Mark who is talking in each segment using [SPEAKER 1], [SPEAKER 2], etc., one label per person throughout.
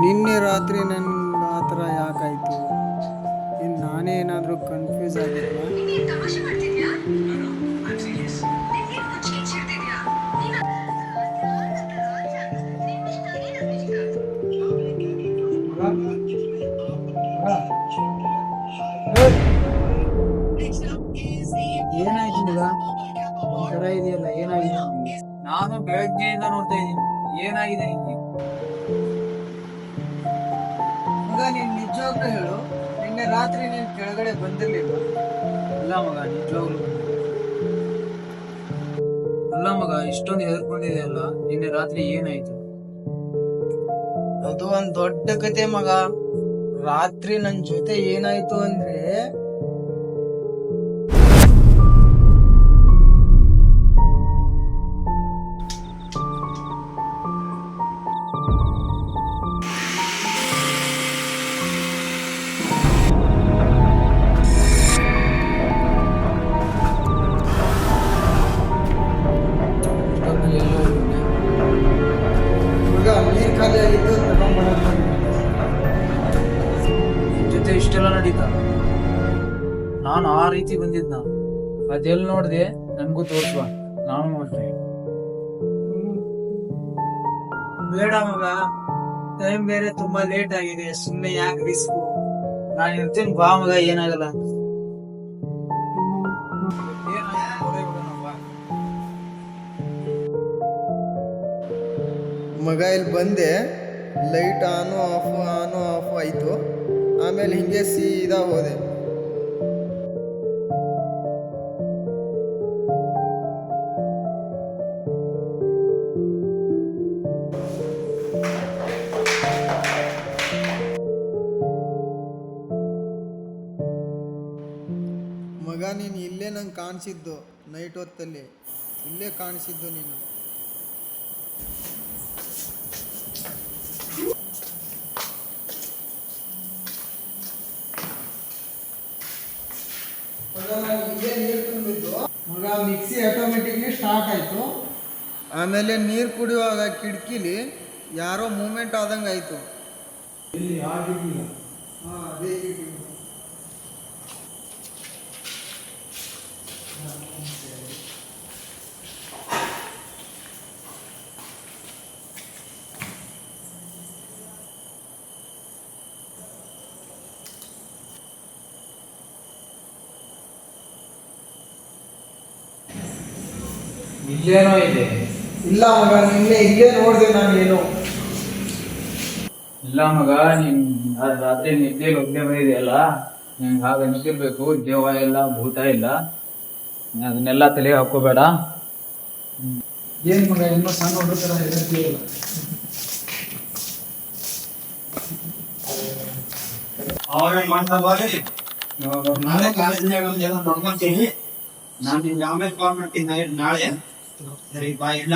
[SPEAKER 1] ನಿನ್ನೆ ರಾತ್ರಿ ನನ್ಗೆ ಆ ಥರ ಯಾಕಾಯಿತು? ಇನ್ನು ನಾನೇ ಏನಾದರೂ ಕನ್ಫ್ಯೂಸ್ ಆಗಿಲ್ಲ ಏನಾಯ್ತು ಮಗ? ಒಂಥರ ಇದೆಯಲ್ಲ ಏನಾಗಿದೆ
[SPEAKER 2] ನಾನು ಬೆಳಗ್ಗೆಯಿಂದ ನೋಡ್ತಾ ಇದ್ದೀನಿ. ಏನಾಗಿದೆ ನಿನ್ಗೆ
[SPEAKER 1] ಮಗ ನೀನ್ ನಿಜವಾಗ್ಲೂ ಹೇಳು ನಿನ್ನೆ ರಾತ್ರಿ ನೀನ್ ಕೆಳಗಡೆ ಬಂದಿರ್ಲಿಲ್ಲ
[SPEAKER 2] ಇಲ್ಲ ಮಗ ನಿಜವಾಗ್ಲು. ಅಲ್ಲ ಮಗ ಇಷ್ಟೊಂದು ಹೆದರ್ಕೊಂಡಿದೆಯಲ್ಲ ನಿನ್ನೆ ರಾತ್ರಿ ಏನಾಯ್ತು?
[SPEAKER 1] ಅದು ಒಂದ್ ದೊಡ್ಡ ಕತೆ ಮಗ. ರಾತ್ರಿ ನನ್ ಜೊತೆ ಏನಾಯ್ತು ಅಂದ್ರೆ
[SPEAKER 2] ನಾನು ಆ ರೀತಿ ಬಂದಿದ್ನ. ಅದೆಲ್ಲಿ ನೋಡಿದೆ ನನ್ಗೂ ತೋರ್ಸುವ. ನಾನು ನೋಡ್ತೀನಿ
[SPEAKER 1] ಬೇಡ ಮಗ. ಟೈಮ್ ಬೇರೆ ತುಂಬಾ ಲೇಟ್ ಆಗಿದೆ. ಸುಮ್ಮನೆ ಯಾಕೆ ರಿಸ್ಕ್
[SPEAKER 2] ನಾನು ಇರ್ತೀನಿ ಬಾ ಮಗ ಏನಾಗಲ್ಲ.
[SPEAKER 1] ಮಗ ಇಲ್ಲಿ ಬಂದೆ. ಲೈಟ್ ಆನು ಆಫ್ ಆನು ಆಫ್ ಆಯ್ತು. ಆಮೇಲೆ ಹಿಂಗೆ ಸೀದಾ ಹೋದೆ. ನಂಗೆ ಕಾಣಿಸಿದ್ದು ನೈಟ್ ಹೊತ್ತಲ್ಲಿ. ಇಲ್ಲೇ ಕಾಣಿಸಿದ್ದು ನೀನು. ಮಗ ಮಿಕ್ಸಿ ಆಟೋಮೆಟಿಕ್ಲಿ ಸ್ಟಾರ್ಟ್ ಆಯಿತು. ಆಮೇಲೆ ನೀರು ಕುಡಿಯುವಾಗ ಕಿಟಕಿಲಿ ಯಾರೋ ಮೂಮೆಂಟ್ ಆದಂಗೆ ಆಯಿತು ಹಾಂ ಅದೇ
[SPEAKER 2] ಇಲ್ಲೇನೋ ಇದೆ.
[SPEAKER 1] ಇಲ್ಲ ಮಗ ನಿನ್ನೆ ಇಲ್ಲೇ ನೋಡಿದೆ ನಾನು ಏನು.
[SPEAKER 2] ಇಲ್ಲ ಮಗ ನಿನ್ ರಾತ್ರಿ ನಿದ್ದೆಲಿ ಒಬ್ಬನೇ ಬಂದಿದೆಯಲ್ಲ ನಿಂಗೆ ಹಾಗೆ ಅನ್ಸಿರ್ಬೇಕು ದೇವ ಇಲ್ಲ ಭೂತ ಇಲ್ಲ. ಅದನ್ನೆಲ್ಲ ತಲೆ ಹಾಕೋಬೇಡ.
[SPEAKER 1] ಏನು ಮಗ ಇನ್ನೂ ಸಣ್ಣ ಹುಡುಗ ಥರ
[SPEAKER 3] ನಾಳೆ ಕಾಲೇಜ್ನಾಗ ಒಂದ್ ಏನೋ ನೋಡ್ಕೊಂತೀನಿ. ನಾನು ನಿಮ್ಗೆ ಆಮೇಲೆ ಕಾಲ್ ಮಾಡ್ತೀನಿ ನಾಳೆ ಸರಿ ಬಾಯ್ ಇಲ್ಲ.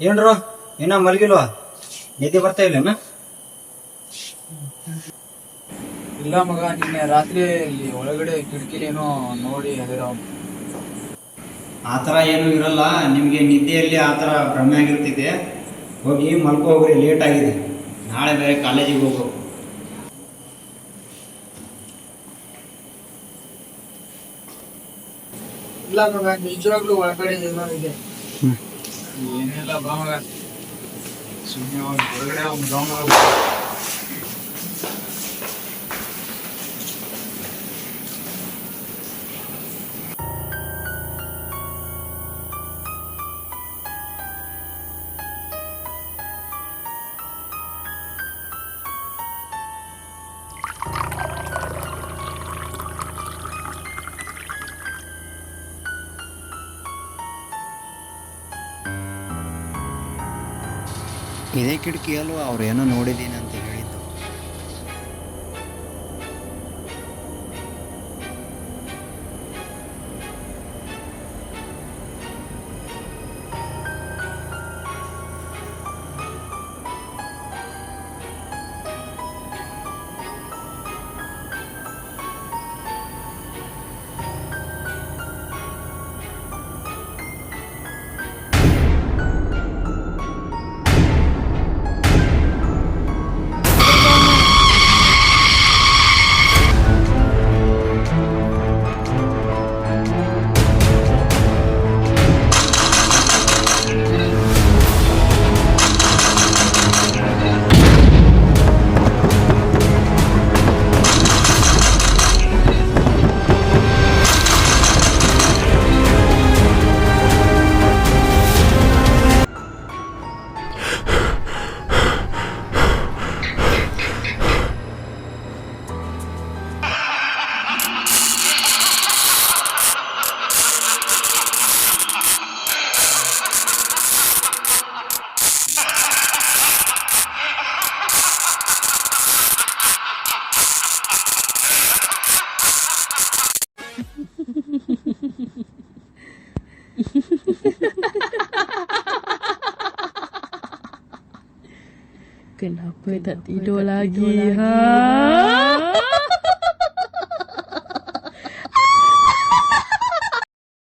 [SPEAKER 3] ಏನ್ರು ಇನ್ನ ಮಲಗಿಲ್ವಾ? ನಿದ್ದೆ ಬರ್ತಾ ಇಲ್ಲನ?
[SPEAKER 2] ಇಲ್ಲ ಮಗ ನಿನ್ನೆ ರಾತ್ರಿ ಇಲ್ಲಿ ಒಳಗಡೆ ಕಿಟಕಿಲೇನೋ ನೋಡಿ ಅದರ
[SPEAKER 3] ಆ ಥರ ಏನೂ ಇರಲ್ಲ. ನಿಮಗೆ ನಿದ್ದೆಯಲ್ಲಿ ಆ ಥರ ಭ್ರಮೆ ಆಗಿರ್ತಿದೆ. ಹೋಗಿ ಮಲ್ಕೋ ಹೋಗ್ರಿ ಲೇಟ್ ಆಗಿದೆ. ನಾಳೆ ಬೇರೆ ಕಾಲೇಜಿಗೆ ಹೋಗ್ಬೇಕು.
[SPEAKER 1] ಇಲ್ಲ ಮಗ ನಿಜವಾಗ್ಲೂ ಒಳಗಡೆ ಏನೋ ಇದೆ
[SPEAKER 2] ಏನಿಲ್ಲ ಬಾ ಮಗ ಸುಮ್ಮನೆ ಒಂದು ಹೊರಗಡೆ
[SPEAKER 3] ಇದೇ ಕಿಟಕಿಯಲ್ಲೂ ಅಲ್ವಾ? ಅವ್ರು ಏನೋ ನೋಡಿದ್ದೀನಿ ಅಂತ ಹೇಳಿದ್ದು
[SPEAKER 4] kenapa tak tidur lagi, lagi? ha